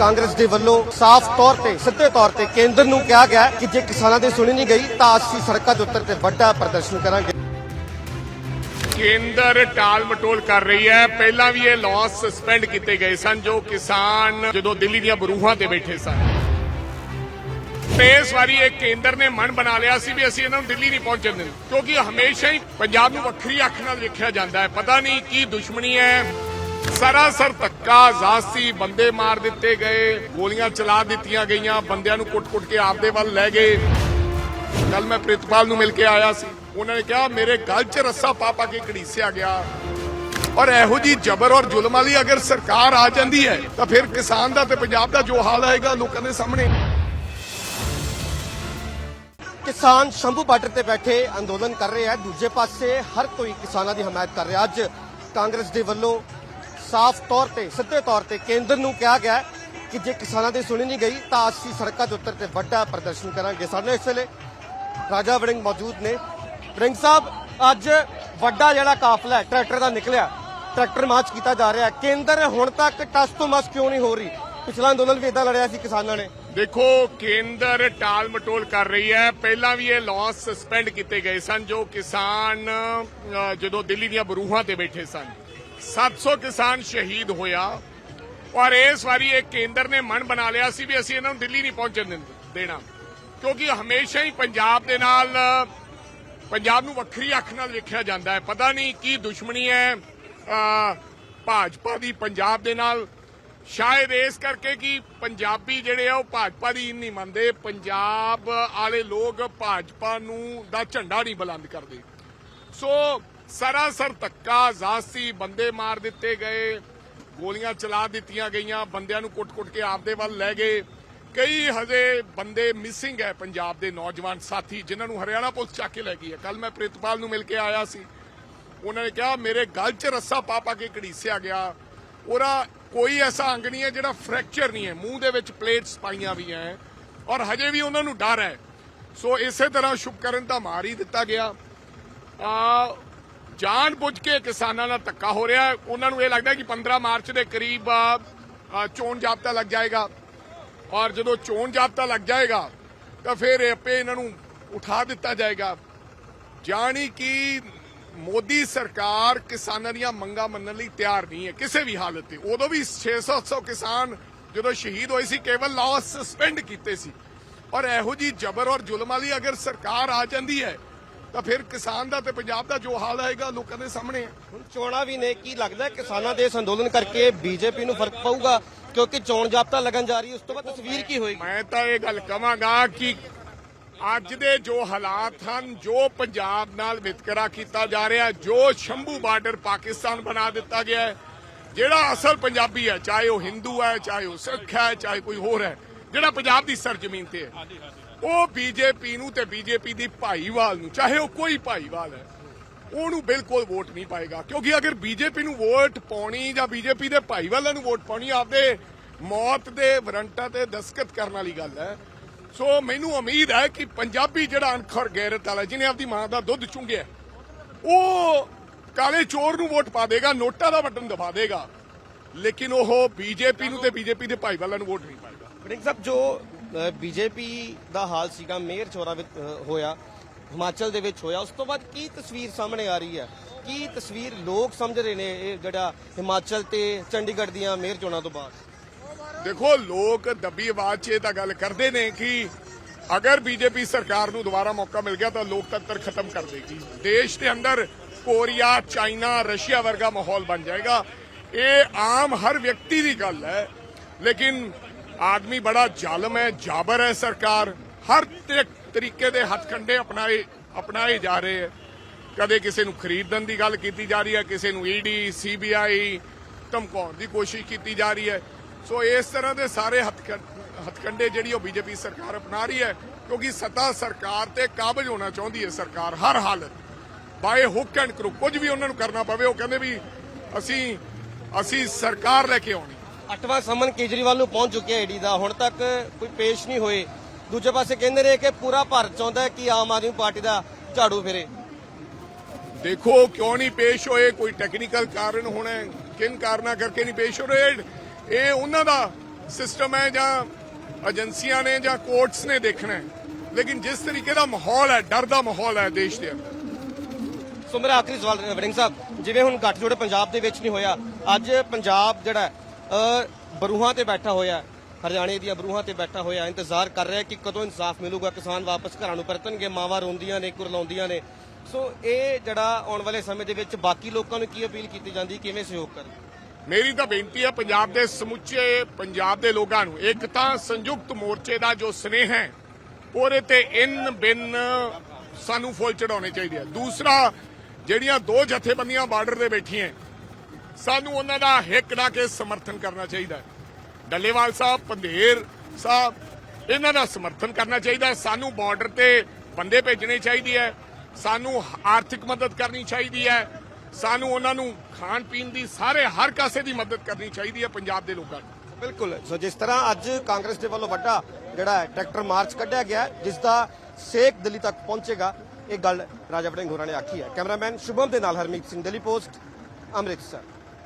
ਕਾਂਗਰਸ ਦੇ ਵੱਲੋਂ ਸਾਫ਼ ਤੌਰ ਤੇ, ਸਿੱਧੇ ਤੌਰ ਤੇ ਕੇਂਦਰ ਨੂੰ ਕਿਹਾ ਗਿਆ ਕਿ ਜੇ ਕਿਸਾਨਾਂ ਦੀ ਸੁਣੀ ਨਹੀਂ ਗਈ, ਤਾਂ ਅਸੀਂ ਸੜਕਾਂ ਦੇ ਉੱਤਰ ਤੇ ਵੱਡਾ ਪ੍ਰਦਰਸ਼ਨ ਕਰਾਂਗੇ। ਕੇਂਦਰ ਟਾਲ ਮਟੋਲ ਕਰ ਰਹੀ ਹੈ। ਪਹਿਲਾਂ ਵੀ ਇਹ ਲਾਸ ਸਸਪੈਂਡ ਕੀਤੇ ਗਏ ਸਨ, ਜੋ ਕਿਸਾਨ ਜਦੋਂ ਦਿੱਲੀ ਦੀਆਂ ਬਰੂਹਾਂ ਤੇ ਬੈਠੇ ਸਨ। ਤੇ ਇਸ ਵਾਰੀ ਇਹ ਕੇਂਦਰ ਨੇ ਮਨ ਬਣਾ ਲਿਆ ਸੀ ਵੀ ਅਸੀਂ ਇਹਨਾਂ ਨੂੰ ਦਿੱਲੀ ਨਹੀਂ ਪਹੁੰਚਣ ਦੇਣਾ। ਕਿਉਂਕਿ ਹਮੇਸ਼ਾ ਹੀ ਪੰਜਾਬ ਨੂੰ ਵੱਖਰੀ ਅੱਖ ਨਾਲ ਵੇਖਿਆ ਜਾਂਦਾ ਹੈ। ਪਤਾ ਨਹੀਂ ਕੀ ਦੁਸ਼ਮਣੀ ਹੈ। ਸਰਾਸਰ ਧੱਕਾ ਜ਼ਾਸਤੀ ਬੰਦੇ ਮਾਰ ਦਿੱਤੇ ਗਏ, ਗੋਲੀਆਂ ਚਲਾ ਦਿੱਤੀਆਂ ਗਈਆਂ, ਬੰਦਿਆਂ ਨੂੰ ਕੁੱਟ-ਕੁੱਟ ਕੇ ਆਪਦੇ ਵੱਲ ਲੈ ਗਏ। ਕੱਲ ਮੈਂ ਪ੍ਰਿਤਪਾਲ ਨੂੰ ਮਿਲ ਕੇ ਆਇਆ ਸੀ। ਉਹਨਾਂ ਨੇ ਕਿਹਾ, ਮੇਰੇ ਗਲ 'ਚ ਰੱਸਾ ਪਾ ਕੇ ਘੜੀਸਿਆ ਗਿਆ। ਔਰ ਇਹੋ ਜੀ ਜ਼ਬਰ ਔਰ ਜ਼ੁਲਮ ਵਾਲੀ ਅਗਰ ਸਰਕਾਰ ਆ ਜਾਂਦੀ ਹੈ, ਤਾਂ ਫਿਰ ਕਿਸਾਨ ਦਾ ਤੇ ਪੰਜਾਬ ਦਾ ਜੋ ਹਾਲ ਆਏਗਾ ਲੋਕਾਂ ਦੇ ਸਾਹਮਣੇ। ਕਿਸਾਨ ਸ਼ੰਭੂ ਬਾਰਡਰ ਤੇ ਬੈਠੇ ਅੰਦੋਲਨ ਕਰ ਰਹੇ ਆ ਦੂਜੇ ਪਾਸੇ ਹਰ ਕੋਈ ਕਿਸਾਨਾਂ ਦੀ ਹਮਾਇਤ ਕਰ ਰਿਹਾ। ਅੱਜ ਕਾਂਗਰਸ ਦੇ ਵੱਲੋਂ ਸਾਫ਼ ਤੌਰ ਤੇ, ਸਿੱਧੇ ਤੌਰ ਤੇ ਕੇਂਦਰ ਨੂੰ ਕਿਹਾ ਗਿਆ ਕਿ ਜੇ ਕਿਸਾਨਾਂ ਦੀ ਸੁਣੀ ਨਹੀਂ ਗਈ ਤਾਂ ਅਸੀਂ ਸੜਕਾਂ ਦੇ ਉੱਤਰ ਤੇ ਵੱਡਾ ਪ੍ਰਦਰਸ਼ਨ ਕਰਾਂਗੇ। ਸਾਡੇ ਇਸ ਵੇਲੇ ਰਾਜਾ ਵੜਿੰਗ ਮੌਜੂਦ ਨੇ। ਵੜਿੰਗ ਸਾਹਿਬ, ਅੱਜ ਵੱਡਾ ਜਿਹੜਾ ਕਾਫਲਾ ਟਰੈਕਟਰ ਦਾ ਨਿਕਲਿਆ। ਟਰੈਕਟਰ ਮਾਰਚ ਕੀਤਾ ਜਾ ਰਿਹਾ ਕੇਂਦਰ ਹੁਣ ਤੱਕ ਟਸ ਤੋਂ ਮਸ ਕਿਉਂ ਨਹੀਂ ਹੋ ਰਹੀ? ਪਿਛਲਾ ਅੰਦੋਲਨ ਵੀ ਇਦਾਂ ਲੜਿਆ ਸੀ ਕਿਸਾਨਾਂ ਨੇ। ਦੇਖੋ, ਕੇਂਦਰ ਟਾਲ ਮਟੋਲ ਕਰ ਰਹੀ ਹੈ। ਪਹਿਲਾਂ ਵੀ ਇਹ ਲਾਸ ਸਸਪੈਂਡ ਕੀਤੇ ਗਏ ਸਨ, ਜੋ ਕਿਸਾਨ ਜਦੋਂ ਦਿੱਲੀ ਦੀਆਂ ਬਰੂਹਾਂ ਤੇ ਬੈਠੇ ਸਨ। 700 ਕਿਸਾਨ ਸ਼ਹੀਦ ਹੋਇਆ। ਔਰ ਇਸ ਵਾਰੀ ਇਹ ਕੇਂਦਰ ਨੇ ਮਨ ਬਣਾ ਲਿਆ ਸੀ ਵੀ ਅਸੀਂ ਇਹਨਾਂ ਨੂੰ ਦਿੱਲੀ ਨਹੀਂ ਪਹੁੰਚਣ ਦੇਣਾ। ਕਿਉਂਕਿ ਹਮੇਸ਼ਾ ਹੀ ਪੰਜਾਬ ਦੇ ਨਾਲ, ਪੰਜਾਬ ਨੂੰ ਵੱਖਰੀ ਅੱਖ ਨਾਲ ਵੇਖਿਆ ਜਾਂਦਾ ਹੈ। ਪਤਾ ਨਹੀਂ ਕੀ ਦੁਸ਼ਮਣੀ ਹੈ ਭਾਜਪਾ ਦੀ ਪੰਜਾਬ ਦੇ ਨਾਲ। ਸ਼ਾਇਦ ਇਸ ਕਰਕੇ ਕਿ ਪੰਜਾਬੀ ਜਿਹੜੇ ਆ ਉਹ ਭਾਜਪਾ ਦੀ ਨਹੀਂ ਮੰਨਦੇ, ਪੰਜਾਬ ਵਾਲੇ ਲੋਕ ਭਾਜਪਾ ਨੂੰ ਦਾ ਝੰਡਾ ਨਹੀਂ ਬੁਲੰਦ ਕਰਦੇ। ਸੋ ਸਰਾਸਰ ਧੱਕਾ ਜ਼ਾਸਤੀ ਬੰਦੇ ਮਾਰ ਦਿੱਤੇ ਗਏ, ਗੋਲੀਆਂ ਚਲਾ ਦਿੱਤੀਆਂ ਗਈਆਂ, ਬੰਦਿਆਂ ਨੂੰ ਕੁੱਟ-ਕੁੱਟ ਕੇ ਆਪਦੇ ਵੱਲ ਲੈ ਗਏ। ਕਈ ਹਜੇ ਬੰਦੇ ਮਿਸਿੰਗ ਹੈ ਪੰਜਾਬ ਦੇ ਨੌਜਵਾਨ ਸਾਥੀ, ਜਿਨ੍ਹਾਂ ਨੂੰ ਹਰਿਆਣਾ ਪੁਲਿਸ ਚੱਕ ਕੇ ਲੈ ਗਈ ਹੈ। ਕੱਲ ਮੈਂ ਪ੍ਰਿਤਪਾਲ ਨੂੰ ਮਿਲ ਕੇ ਆਇਆ ਸੀ। ਉਹਨਾਂ ਨੇ ਕਿਹਾ, ਮੇਰੇ ਗਲ 'ਚ ਰੱਸਾ ਪਾ ਪਾ ਕੇ ਘੜੀਸਿਆ ਗਿਆ। ਉਹਦਾ ਕੋਈ ਐਸਾ ਅੰਗ ਨਹੀਂ ਹੈ ਜਿਹੜਾ ਫ੍ਰੈਕਚਰ ਨਹੀਂ ਹੈ। ਮੂੰਹ ਦੇ ਵਿੱਚ ਪਲੇਟਸ ਪਾਈਆਂ ਵੀ ਹੈ ਔਰ ਹਜੇ ਵੀ ਉਹਨਾਂ ਨੂੰ ਡਰ ਹੈ। ਸੋ ਇਸੇ ਤਰ੍ਹਾਂ ਸ਼ੁਭਕਰਨ ਤਾਂ ਮਾਰ ਹੀ ਦਿੱਤਾ ਗਿਆ। ਆ ਜਾਣ ਬੁੱਝ ਕੇ ਕਿਸਾਨਾਂ ਨਾਲ ਧੱਕਾ ਹੋ ਰਿਹਾ ਹੈ। ਉਹਨਾਂ ਨੂੰ ਇਹ ਲੱਗਦਾ ਕਿ 15 ਮਾਰਚ ਦੇ ਕਰੀਬ ਚੋਣ ਜਾਬਤਾ ਲੱਗ ਜਾਏਗਾ। ਔਰ ਜਦੋਂ ਚੋਣ ਜਾਬਤਾ ਲੱਗ ਜਾਏਗਾ, ਤਾਂ ਫਿਰ ਆਪੇ ਇਹਨਾਂ ਨੂੰ ਉਠਾ ਦਿੱਤਾ ਜਾਏਗਾ। ਜਾਣੀ ਕਿ ਮੋਦੀ ਸਰਕਾਰ ਕਿਸਾਨਾਂ ਦੀਆਂ ਮੰਗਾਂ ਮੰਨਣ ਲਈ ਤਿਆਰ ਨਹੀਂ ਹੈ, ਕਿਸੇ ਵੀ ਹਾਲਤ ਤੇ। ਉਦੋਂ ਵੀ 600 ਕਿਸਾਨ ਜਦੋਂ ਸ਼ਹੀਦ ਹੋਏ ਸੀ, ਕੇਵਲ ਲਾਸ ਸਸਪੈਂਡ ਕੀਤੇ ਸੀ। ਔਰ ਇਹੋ ਜੀ ਜ਼ਬਰ ਔਰ ਜ਼ੁਲਮ ਵਾਲੀ ਅਗਰ ਸਰਕਾਰ ਆ ਜਾਂਦੀ ਹੈ ਤਾਂ ਫਿਰ ਕਿਸਾਨ ਦਾ ਤੇ ਪੰਜਾਬ ਦਾ ਜੋ ਹਾਲ ਆਏਗਾ ਲੋਕਾਂ ਦੇ ਸਾਹਮਣੇ ਹੈ ਹੁਣ ਚੋਣਾਂ ਵੀ ਨੇ ਕੀ ਲੱਗਦਾ ਕਿਸਾਨਾਂ ਦੇ ਇਸ ਅੰਦੋਲਨ ਕਰਕੇ ਬੀਜੇਪੀ ਨੂੰ ਫ਼ਰਕ ਪਊਗਾ? ਕਿਉਂਕਿ ਚੋਣ ਜਾਬਤਾ ਲੱਗਣ ਜਾ ਰਹੀ ਹੈ ਉਸ ਤੋਂ ਬਾਅਦ ਤਸਵੀਰ ਕੀ ਹੋਏਗੀ? ਮੈਂ ਤਾਂ ਇਹ ਗੱਲ ਕਵਾਂਗਾ ਕਿ ਅੱਜ ਦੇ ਜੋ ਹਾਲਾਤ ਹਨ ਜੋ ਪੰਜਾਬ ਨਾਲ ਵਿਤਕਰਾ ਕੀਤਾ ਜਾ ਰਿਹਾ ਜੋ ਸ਼ੰਭੂ ਬਾਰਡਰ ਪਾਕਿਸਤਾਨ ਬਣਾ ਦਿੱਤਾ ਗਿਆ ਹੈ ਜਿਹੜਾ ਅਸਲ ਪੰਜਾਬੀ ਹੈ ਚਾਹੇ ਉਹ ਹਿੰਦੂ ਹੈ ਚਾਹੇ ਉਹ ਸਿੱਖ ਹੈ ਚਾਹੇ ਕੋਈ ਹੋਰ ਹੈ ਜਿਹੜਾ ਪੰਜਾਬ ਦੀ ਸਰਜ਼ਮੀਨ ਤੇ ਹੈ। ਉਹ ਬੀਜੇਪੀ ਨੂੰ ਤੇ ਬੀਜੇਪੀ ਦੀ ਭਾਈਵਾਲ ਨੂੰ, ਚਾਹੇ ਉਹ ਕੋਈ ਭਾਈਵਾਲ ਹੈ, ਉਹਨੂੰ ਬਿਲਕੁਲ ਵੋਟ ਨਹੀਂ ਪਾਏਗਾ। ਕਿਉਂਕਿ ਅਗਰ ਬੀਜੇਪੀ ਨੂੰ ਵੋਟ ਪਾਉਣੀ ਜਾਂ ਬੀਜੇਪੀ ਦੇ ਭਾਈਵਾਲਾਂ ਨੂੰ ਵੋਟ ਪਾਉਣੀ, ਆਪਦੇ ਮੌਤ ਦੇ ਵਾਰੰਟਾਂ ਤੇ ਦਸਖਤ ਕਰਨ ਵਾਲੀ ਗੱਲ ਹੈ। ਸੋ ਮੈਨੂੰ ਉਮੀਦ ਹੈ ਕਿ ਪੰਜਾਬੀ ਜਿਹੜਾ ਅਨਖਰ ਗੈਰਤ ਵਾਲਾ, ਜਿਹਨੇ ਆਪਦੀ ਮਾਂ ਦਾ ਦੁੱਧ ਚੁੰਗਿਆ, ਉਹ ਕਾਲੇ ਚੋਰ ਨੂੰ ਵੋਟ ਪਾ ਦੇਗਾ, ਨੋਟਾਂ ਦਾ ਬਟਨ ਦਬਾ ਦੇਗਾ। ਲੇਕਿਨ ਉਹ ਬੀਜੇਪੀ ਨੂੰ ਤੇ ਬੀਜੇਪੀ ਦੇ ਭਾਈਵਾਲਾਂ ਨੂੰ ਵੋਟ ਨਹੀਂ ਪਾਏਗਾ। ਵੜਿੰਗ ਸਾਹਿਬ, ਜੋ ਬੀਜੇਪੀ ਦਾ ਹਾਲ ਸੀਗਾ, ਮੇਅਰ ਚੋਰਾ ਵਿੱਚ ਹੋਇਆ, ਹਿਮਾਚਲ ਦੇ ਵਿੱਚ ਹੋਇਆ। ਉਸ ਤੋਂ ਬਾਅਦ ਕੀ ਤਸਵੀਰ ਸਾਹਮਣੇ ਆ ਰਹੀ ਹੈ? ਕੀ ਤਸਵੀਰ ਲੋਕ ਸਮਝ ਰਹੇ ਨੇ ਇਹ ਜਿਹੜਾ ਹਿਮਾਚਲ ਤੇ ਚੰਡੀਗੜ੍ਹ ਦੀਆਂ ਮੇਅਰ ਚੋਣਾਂ ਤੋਂ ਬਾਅਦ? ਦੇਖੋ, ਲੋਕ ਦੱਬੀ ਆਵਾਜ਼ 'ਚ ਇਹ ਤਾਂ ਗੱਲ ਕਰਦੇ ਨੇ ਕਿ ਅਗਰ ਬੀਜੇਪੀ ਸਰਕਾਰ ਨੂੰ ਦੁਬਾਰਾ ਮੌਕਾ ਮਿਲ ਗਿਆ ਤਾਂ ਲੋਕਤੰਤਰ ਖਤਮ ਕਰ ਦੇਗੀ। ਦੇਸ਼ ਦੇ ਅੰਦਰ ਕੋਰੀਆ, ਚਾਈਨਾ, ਰਸ਼ੀਆ ਵਰਗਾ ਮਾਹੌਲ ਬਣ ਜਾਏਗਾ। ਇਹ ਆਮ ਹਰ ਵਿਅਕਤੀ ਦੀ ਗੱਲ ਹੈ, ਲੇਕਿਨ ਆਦਮੀ ਬੜਾ ਜ਼ਾਲਮ ਹੈ, ਜਾਬਰ ਹੈ ਸਰਕਾਰ। ਹਰ ਤਰੀਕੇ ਦੇ ਹੱਥਕੰਡੇ ਅਪਣਾਏ ਅਪਣਾਏ ਜਾ ਰਹੇ ਹੈ। ਕਦੇ ਕਿਸੇ ਨੂੰ ਖਰੀਦਣ ਦੀ ਗੱਲ ਕੀਤੀ ਜਾ ਰਹੀ ਹੈ, ਕਿਸੇ ਨੂੰ ਈਡੀ ਸੀਬੀਆਈ ਧਮਕਾਉਣ ਦੀ ਕੋਸ਼ਿਸ਼ ਕੀਤੀ ਜਾ ਰਹੀ ਹੈ। ਸੋ ਇਸ ਤਰ੍ਹਾਂ ਦੇ ਸਾਰੇ ਹੱਥਕ- ਹੱਥਕੰਡੇ ਜਿਹੜੀ ਉਹ ਬੀਜੇਪੀ ਸਰਕਾਰ ਅਪਣਾ ਰਹੀ ਹੈ, ਕਿਉਂਕਿ ਸੱਤਾ ਸਰਕਾਰ ਤੇ ਕਾਬਜ ਹੋਣਾ ਚਾਹੁੰਦੀ ਹੈ ਸਰਕਾਰ, ਹਰ ਹਾਲਤ। ਬਾਏ ਹੁੱਕ ਐਂਡ ਕਰੁਕ ਕੁਝ ਵੀ ਉਹਨਾਂ ਨੂੰ ਕਰਨਾ ਪਵੇ, ਉਹ ਕਹਿੰਦੇ ਵੀ ਅਸੀਂ ਅਸੀਂ ਸਰਕਾਰ ਲੈ ਕੇ ਆਉਣੀ। ਅੱਠਵਾਂ ਸਮਨ ਕੇਜਰੀਵਾਲ ਨੂੰ ਪਹੁੰਚ ਚੁੱਕਿਆ ਈਡੀ ਦਾ। ਹੁਣ ਤੱਕ ਕੋਈ ਪੇਸ਼ ਨਹੀਂ ਹੋਏ। ਦੂਜੇ ਪਾਸੇ ਕਹਿੰਦੇ ਨੇ ਕਿ ਪੂਰਾ ਭਾਰਤ ਚਾਹੁੰਦਾ ਹੈ ਕਿ ਆਮ ਆਦਮੀ ਪਾਰਟੀ ਦਾ ਝਾੜੂ ਫਿਰੇ। ਦੇਖੋ ਕਿਉਂ ਨਹੀਂ ਪੇਸ਼ ਹੋਏ? ਕੋਈ ਟੈਕਨੀਕਲ ਕਾਰਨ ਹੋਣਾ ਹੈ, ਕਿਨ ਕਾਰਨਾਂ ਕਰਕੇ ਨਹੀਂ ਪੇਸ਼ ਹੋ ਰਹੇ? ਇਹ ਉਹਨਾਂ ਦਾ ਸਿਸਟਮ ਹੈ ਜਾਂ ਏਜੰਸੀਆਂ ਨੇ ਜਾਂ ਕੋਰਟਸ ਨੇ ਦੇਖਣਾ ਹੈ। ਲੇਕਿਨ ਜਿਸ ਤਰੀਕੇ ਦਾ ਮਾਹੌਲ ਹੈ ਡਰ ਦਾ ਮਾਹੌਲ ਹੈ ਦੇਸ਼ ਦੇ ਅੰਦਰ। ਸੋ ਮੇਰਾ ਆਖਰੀ ਸਵਾਲ ਵੜਿੰਗ ਸਾਹਿਬ। ਜਿਵੇਂ ਹੁਣ ਗੱਠਜੋੜ ਪੰਜਾਬ ਦੇ ਵਿੱਚ ਨਹੀਂ ਹੋਇਆ ਅੱਜ ਪੰਜਾਬ ਜਿਹੜਾ ਬਰੂਹਾਂ ਤੇ ਬੈਠਾ ਹੋਇਆ, ਹਰਿਆਣੇ ਦੀਆਂ ਬਰੂਹਾਂ ਤੇ ਬੈਠਾ ਹੋਇਆ ਇੰਤਜ਼ਾਰ ਕਰ ਰਿਹਾ ਕਿ ਕਦੋਂ ਇਨਸਾਫ ਮਿਲੂਗਾ। ਕਿਸਾਨ ਵਾਪਸ ਘਰਾਂ ਨੂੰ ਪਰਤਣਗੇ, ਮਾਵਾਂ ਰੋਂਦੀਆਂ ਨੇ ਕੁਰਲਾਉਂਦੀਆਂ ਨੇ। ਸੋ ਇਹ ਜਿਹੜਾ ਆਉਣ ਵਾਲੇ ਸਮੇਂ ਦੇ ਵਿੱਚ ਬਾਕੀ ਲੋਕਾਂ ਨੂੰ ਕੀ ਅਪੀਲ ਕੀਤੀ ਜਾਂਦੀ, ਕਿਵੇਂ ਸਹਿਯੋਗ ਕਰਨ ਮੇਰੀ ਤਾਂ ਬੇਨਤੀ ਹੈ, ਪੰਜਾਬ ਦੇ ਸਮੁੱਚੇ, ਪੰਜਾਬ ਦੇ ਲੋਕਾਂ ਨੂੰ, ਇੱਕ ਤਾਂ ਸੰਯੁਕਤ ਮੋਰਚੇ ਦਾ ਜੋ ਸਨੇਹ ਹੈ, ਉਹਦੇ ਤੇ ਇਨ ਬਿਨ ਸਾਨੂੰ ਫੁੱਲ ਚੜਾਉਣੇ ਚਾਹੀਦੇ ਆ। ਦੂਸਰਾ, ਜਿਹੜੀਆਂ ਦੋ ਜਥੇਬੰਦੀਆਂ ਬਾਰਡਰ ਤੇ ਬੈਠੀਆਂ ਸਾਨੂੰ ਉਹਨਾਂ ਦਾ ਹਿੱਕ ਲਾ ਕੇ ਸਮਰਥਨ ਕਰਨਾ ਚਾਹੀਦਾ ਹੈ। ਡੱਲੇਵਾਲ ਸਾਹਿਬ ਪੰਧੇਰ ਸਾਹਿਬ ਇਹਨਾਂ ਦਾ ਸਮਰਥਨ ਕਰਨਾ ਚਾਹੀਦਾ ਸਾਨੂੰ ਬਾਰਡਰ ਤੇ ਬੰਦੇ ਭੇਜਣੇ ਚਾਹੀਦੇ ਹੈ। ਸਾਨੂੰ ਆਰਥਿਕ ਮਦਦ ਕਰਨੀ ਚਾਹੀਦੀ ਹੈ। ਸਾਨੂੰ ਉਹਨਾਂ ਨੂੰ ਖਾਣ ਪੀਣ ਦੀ ਸਾਰੇ ਹਰ ਕਾਸੇ ਦੀ ਮਦਦ ਕਰਨੀ ਚਾਹੀਦੀ ਹੈ ਪੰਜਾਬ ਦੇ ਲੋਕਾਂ ਨੂੰ। ਬਿਲਕੁਲ। ਸੋ ਜਿਸ ਤਰ੍ਹਾਂ ਅੱਜ ਕਾਂਗਰਸ ਦੇ ਵੱਲੋਂ ਵੱਡਾ ਜਿਹੜਾ ਹੈ ਟਰੈਕਟਰ ਮਾਰਚ ਕੱਢਿਆ ਗਿਆ ਹੈ, ਜਿਸ ਦਾ ਸੇਕ ਦਿੱਲੀ ਤੱਕ ਪਹੁੰਚੇਗਾ ਇਹ ਗੱਲ ਰਾਜਾ ਵੜਿੰਗ ਹੋਰਾਂ ਨੇ ਆਖੀ ਹੈ। ਕੈਮਰਾਮੈਨ ਸ਼ੁਭਮ ਦੇ ਨਾਲ ਹਰਮੀਤ ਸਿੰਘ ਦਿੱਲੀ ਪੋਸਟ ਅੰਮ੍ਰਿਤਸਰ।